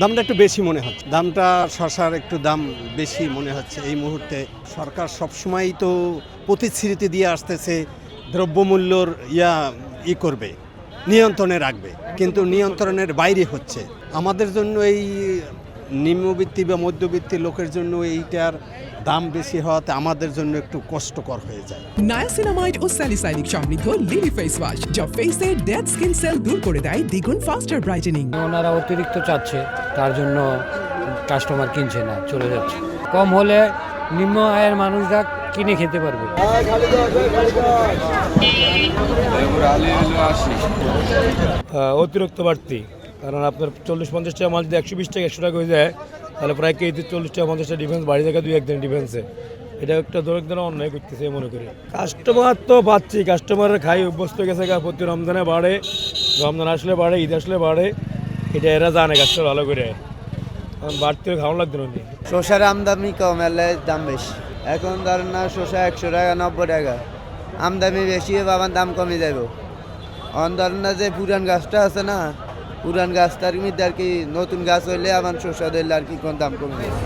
দামটা একটু বেশি মনে হচ্ছে। দামটা শশার একটু দাম বেশি মনে হচ্ছে এই মুহূর্তে। সরকার সবসময়ই তো প্রতিশ্রুতি দিয়ে আসতেছে দ্রব্যমূল্যর ইয়া ই করবে নিয়ন্ত্রণে রাখবে। কিন্তু নিয়ন্ত্রণের বাইরে হচ্ছে। আমাদের জন্য এই নিম্নবিত্তি বা মধ্যবিত্তি লোকের জন্য এইটার দাম বেশি হওয়াতে আমাদের জন্য একটু কষ্টকর হয়ে যায়। নায়াসিনামাইড ও স্যালিসাইনিক সমৃদ্ধ লিলি ফেস ওয়াশ যা ফেসের ডেড স্কিন সেল দূর করে দেয় দ্বিগুণ ফাস্টার ব্রাইটেনিং ওনারা অতিরিক্ত চাচ্ছে। তার জন্য কাস্টমার কিনছে না, চলে যাচ্ছে। কম হলে নিম্ন আয়ের মানুষরা কিনে খেতে পারবে। অতিরিক্ত বাড়তি, কারণ আপনার চল্লিশ পঞ্চাশ টাকা মাল যদি একশো বিশ টাকা, একশো টাকা হয়ে যায়, তাহলে প্রায় কেজিতে চল্লিশ টাকা, পঞ্চাশ টাকা ডিফেন্স বাড়ি থাকে দুই একদিন ডিফেন্সে এটা একটা দু একদিন অন্যায় করতেছে মনে করি। কাস্টমার তো পাচ্ছি কাস্টমার খাই অভ্যস্ত গেছে প্রতি রমজানে বাড়ে, রমজান আসলে বাড়ে, ঈদ আসলে বাড়ে। এটা এরা জানে কাস্টমার ভালো করে। কারণ বাড়তি খাওয়ানো লাগতো না শসার আমদামি কম এলে দাম বেশি। এখন ধরেন না, শসা একশো টাকা, নব্বই টাকা। আমদামি বেশি আমার দাম কমে যাবে। অন ধরেন না যে পুরান গাছটা আছে না, পুরান গাছটার মধ্যে আর কি নতুন গাছ হইলে আমার শসা দিলে আর কি কোন দাম কমে যাবে।